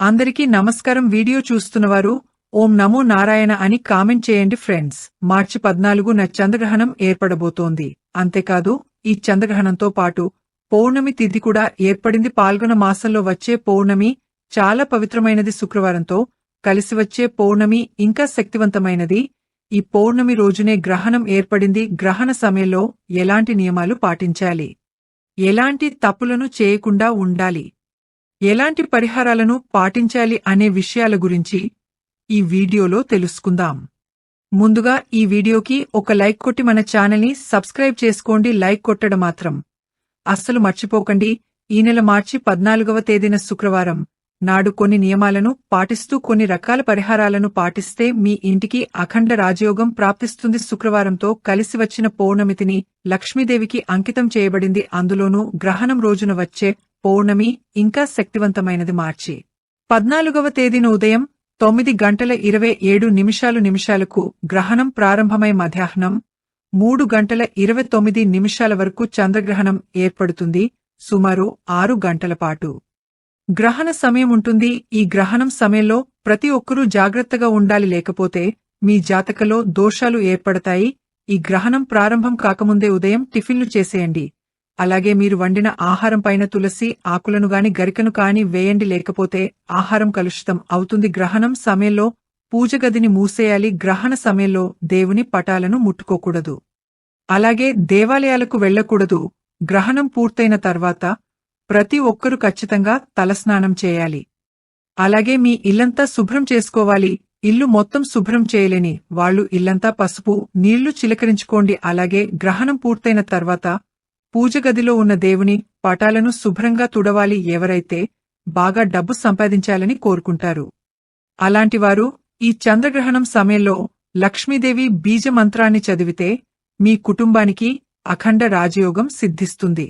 అందరికీ నమస్కారం. వీడియో చూస్తున్నవారు ఓం నమో నారాయణ అని కామెంట్ చేయండి ఫ్రెండ్స్. మార్చి పద్నాలుగున చంద్రగ్రహణం ఏర్పడబోతోంది. అంతేకాదు ఈ చంద్రగ్రహణంతో పాటు పౌర్ణమి తిథి కూడా ఏర్పడింది. పాల్గొన మాసంలో వచ్చే పౌర్ణమి చాలా పవిత్రమైనది. శుక్రవారంతో కలిసి వచ్చే పౌర్ణమి ఇంకా శక్తివంతమైనది. ఈ పౌర్ణమి రోజునే గ్రహణం ఏర్పడింది. గ్రహణ సమయంలో ఎలాంటి నియమాలు పాటించాలి? ఎలాంటి తప్పులను చేయకుండా ఉండాలి? ఎలాంటి పరిహారాలను పాటించాలి అనే విషయాల గురించి ఈ వీడియోలో తెలుసుకుందాం. ముందుగా ఈ వీడియోకి ఒక లైక్ కొట్టి మన ఛానల్ని సబ్స్క్రైబ్ చేసుకోండి. లైక్ కొట్టడం మాత్రం అస్సలు మర్చిపోకండి. ఈ నెల మార్చి పద్నాలుగవ తేదీన శుక్రవారం. నాడు కొన్ని నియమాలను పాటిస్తూ కొన్ని రకాల పరిహారాలను పాటిస్తే మీ ఇంటికి అఖండ రాజయోగం ప్రాప్తిస్తుంది. శుక్రవారంతో కలిసి వచ్చిన పౌర్ణమితిని లక్ష్మీదేవికి అంకితం చేయబడింది. అందులోనూ గ్రహణం రోజున వచ్చే పౌర్ణమి ఇంకా శక్తివంతమైనది. మార్చి పద్నాలుగవ తేదీన ఉదయం తొమ్మిది గంటల ఇరవై ఏడు నిమిషాలు నిమిషాలకు గ్రహణం ప్రారంభమై మధ్యాహ్నం మూడు గంటల ఇరవై తొమ్మిది నిమిషాల వరకు చంద్రగ్రహణం ఏర్పడుతుంది. సుమారు ఆరు గంటల పాటు. గ్రహణ సమయం ఉంటుంది. ఈ గ్రహణం సమయంలో ప్రతి ఒక్కరూ జాగ్రత్తగా ఉండాలి. లేకపోతే మీ జాతకలో దోషాలు ఏర్పడతాయి. ఈ గ్రహణం ప్రారంభం కాకముందే ఉదయం టిఫిన్లు చేసేయండి. అలాగే మీరు వండిన ఆహారం పైన తులసి ఆకులను గాని గరికను కాని వేయండి. లేకపోతే ఆహారం కలుషితం అవుతుంది. గ్రహణం సమయంలో పూజ గదిని మూసేయాలి. గ్రహణ సమయంలో దేవుని పటాలను ముట్టుకోకూడదు. అలాగే దేవాలయాలకు వెళ్ళకూడదు గ్రహణం పూర్తయిన తర్వాత ప్రతి ఒక్కరూ ఖచ్చితంగా తలస్నానం చేయాలి. అలాగే మీ ఇల్లంతా శుభ్రం చేసుకోవాలి. ఇల్లు మొత్తం శుభ్రం చేయలేని వాళ్ళు ఇల్లంతా పసుపు నీళ్ళు చిలకరించుకోండి. అలాగే గ్రహణం పూర్తయిన తర్వాత పూజగదిలో ఉన్న దేవుని పటాలను శుభ్రంగా తుడవాలి. ఎవరైతే బాగా డబ్బు సంపాదించాలని కోరుకుంటారు. అలాంటివారు ఈ చంద్రగ్రహణం సమయంలో లక్ష్మీదేవి బీజమంత్రాన్ని చదివితే మీ కుటుంబానికి అఖండ రాజయోగం సిద్ధిస్తుంది.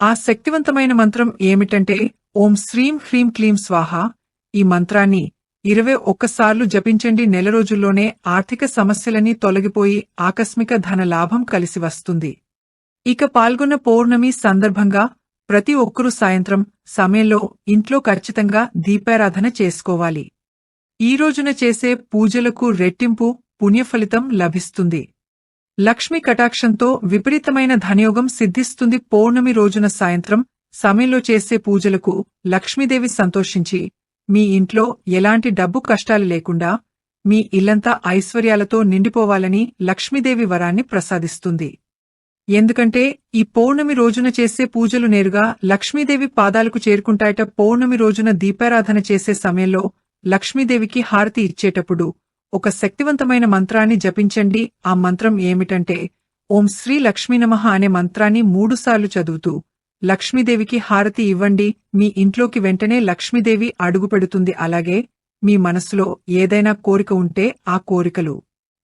ఆ శక్తివంతమైన మంత్రం ఏమిటంటే ఓం శ్రీం హ్రీం క్లీం స్వాహ. ఈ మంత్రాన్ని ఇరవై ఒక్కసార్లు జపించండి. నెల రోజుల్లోనే ఆర్థిక సమస్యలన్నీ తొలగిపోయి ఆకస్మిక ధన లాభం కలిసి వస్తుంది. ఇక పాల్గొన్న పౌర్ణమి సందర్భంగా ప్రతి ఒక్కరూ సాయంత్రం సమయంలో ఇంట్లో ఖచ్చితంగా దీపారాధన చేసుకోవాలి. ఈ రోజున చేసే పూజలకు రెట్టింపు పుణ్యఫలితం లభిస్తుంది. లక్ష్మీ కటాక్షంతో విపరీతమైన ధనయోగం సిద్ధిస్తుంది పౌర్ణమి రోజున సాయంత్రం సమయంలో చేసే పూజలకు లక్ష్మీదేవి సంతోషించి మీ ఇంట్లో ఎలాంటి డబ్బు కష్టాలు లేకుండా మీ ఇల్లంతా ఐశ్వర్యాలతో నిండిపోవాలని లక్ష్మీదేవి వరాన్ని ప్రసాదిస్తుంది. ఎందుకంటే ఈ పౌర్ణమి రోజున చేసే పూజలు నేరుగా లక్ష్మీదేవి పాదాలకు చేరుకుంటాయట పౌర్ణమి రోజున దీపారాధన చేసే సమయంలో లక్ష్మీదేవికి హారతి ఇచ్చేటప్పుడు ఒక శక్తివంతమైన మంత్రాన్ని జపించండి. ఆ మంత్రం ఏమిటంటే ఓం శ్రీ లక్ష్మీనమః అనే మంత్రాన్ని మూడుసార్లు చదువుతూ లక్ష్మీదేవికి హారతి ఇవ్వండి. మీ ఇంట్లోకి వెంటనే లక్ష్మీదేవి అడుగుపెడుతుంది అలాగే మీ మనసులో ఏదైనా కోరిక ఉంటే ఆ కోరికలు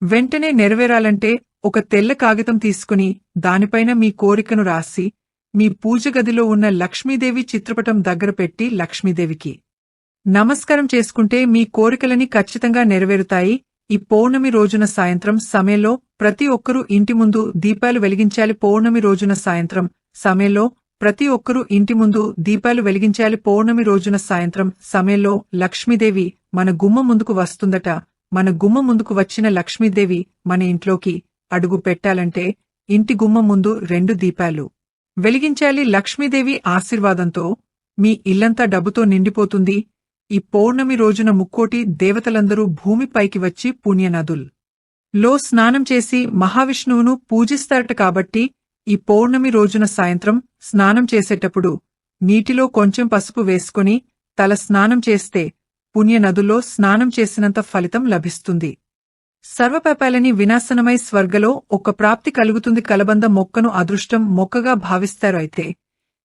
వెంటనే నెరవేరాలంటే ఒక తెల్ల కాగితం తీసుకుని దానిపైన మీ కోరికను రాసి మీ పూజ గదిలో ఉన్న లక్ష్మీదేవి చిత్రపటం దగ్గర పెట్టి లక్ష్మీదేవికి నమస్కారం చేసుకుంటే మీ కోరికలని ఖచ్చితంగా నెరవేరుతాయి. ఈ పౌర్ణమి రోజున సాయంత్రం సమయంలో ప్రతి ఒక్కరూ ఇంటి ముందు దీపాలు వెలిగించాలి. పౌర్ణమి రోజున సాయంత్రం సమయంలో ప్రతి ఒక్కరూ ఇంటి ముందు దీపాలు వెలిగించాలి. పౌర్ణమి రోజున సాయంత్రం సమయంలో లక్ష్మీదేవి మన గుమ్మ ముందుకు వస్తుందట. మన గుమ్మ ముందుకు వచ్చిన లక్ష్మీదేవి మన ఇంట్లోకి అడుగు పెట్టాలంటే ఇంటి గుమ్మ ముందు రెండు దీపాలు వెలిగించాలి. లక్ష్మీదేవి ఆశీర్వాదంతో మీ ఇల్లంతా డబ్బుతో నిండిపోతుంది. ఈ పౌర్ణమి రోజున ముక్కోటి దేవతలందరూ భూమిపైకి వచ్చి పుణ్యనదుల్. లో స్నానం చేసి మహావిష్ణువును పూజిస్తారట కాబట్టి ఈ పౌర్ణమి రోజున సాయంత్రం స్నానం చేసేటప్పుడు నీటిలో కొంచెం పసుపు వేసుకుని తల స్నానం చేస్తే పుణ్యనదుల్లో స్నానం చేసినంత ఫలితం లభిస్తుంది. సర్వపాపాలని వినాశనమై స్వర్గలో ఒక ప్రాప్తి కలుగుతుంది కలబంద మొక్కను అదృష్టం మొక్కగా భావిస్తారు అయితే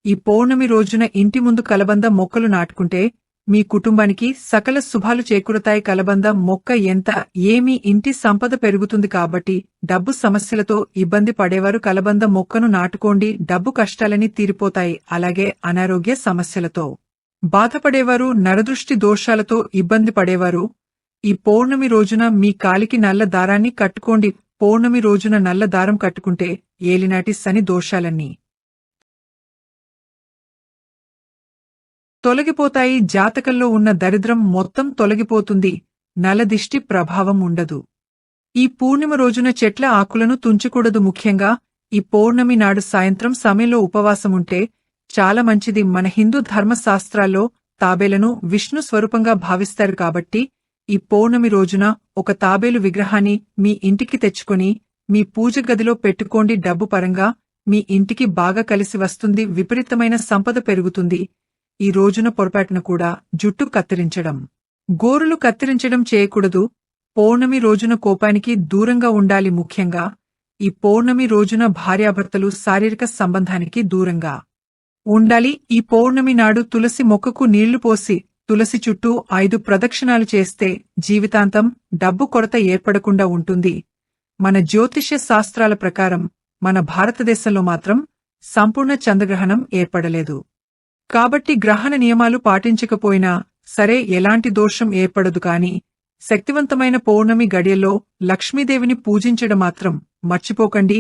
ఈ పౌర్ణమి రోజున ఇంటి ముందు కలబంద మొక్కలు నాటుకుంటే మీ కుటుంబానికి సకల శుభాలు చేకూరతాయి. కలబంద మొక్క ఎంత ఏమీ ఇంటి సంపద పెరుగుతుంది కాబట్టి డబ్బు సమస్యలతో ఇబ్బంది పడేవారు కలబంద మొక్కను నాటుకోండి. డబ్బు కష్టాలని తీరిపోతాయి. అలాగే అనారోగ్య సమస్యలతో బాధపడేవారు నరదృష్టి దోషాలతో ఇబ్బంది పడేవారు. ఈ పౌర్ణమి రోజున మీ కాలికి నల్ల దారాన్ని కట్టుకోండి. పౌర్ణమి రోజున నల్ల దారం కట్టుకుంటే ఏలినాటి శని దోషాలన్నీ తొలగిపోతాయి. జాతకంలో ఉన్న దరిద్రం మొత్తం తొలగిపోతుంది. నలదిష్టి ప్రభావం ఉండదు. ఈ పూర్ణిమ రోజున చెట్ల ఆకులను తుంచకూడదు ముఖ్యంగా. ఈ పౌర్ణమి నాడు సాయంత్రం సమయంలో ఉపవాసముంటే చాలా మంచిది. మన హిందూ ధర్మశాస్త్రాల్లో తాబేలను విష్ణు స్వరూపంగా భావిస్తారు కాబట్టి ఈ పౌర్ణమి రోజున ఒక తాబేలు విగ్రహాన్ని మీ ఇంటికి తెచ్చుకొని మీ పూజ గదిలో పెట్టుకోండి. డబ్బు పరంగా మీ ఇంటికి బాగా కలిసి వస్తుంది. విపరీతమైన సంపద పెరుగుతుంది. ఈ రోజున పొరపాటున కూడా జుట్టు కత్తిరించడం. గోరులు కత్తిరించడం చేయకూడదు. పౌర్ణమి రోజున కోపానికి దూరంగా ఉండాలి ముఖ్యంగా. ఈ పౌర్ణమి రోజున భార్యాభర్తలు శారీరక సంబంధానికి దూరంగా. ఉండాలి. ఈ పౌర్ణమి నాడు తులసి మొక్కకు నీళ్ళు పోసి తులసి చుట్టూ ఐదు ప్రదక్షిణాలు చేస్తే జీవితాంతం డబ్బు కొరత ఏర్పడకుండా ఉంటుంది. మన జ్యోతిష్య శాస్త్రాల ప్రకారం మన భారతదేశంలో మాత్రం సంపూర్ణ చంద్రగ్రహణం ఏర్పడలేదు. కాబట్టి గ్రహణ నియమాలు పాటించకపోయినా సరే ఎలాంటి దోషం ఏర్పడదు కాని శక్తివంతమైన పౌర్ణమి గడియల్లో లక్ష్మీదేవిని పూజించడం మాత్రం మర్చిపోకండి.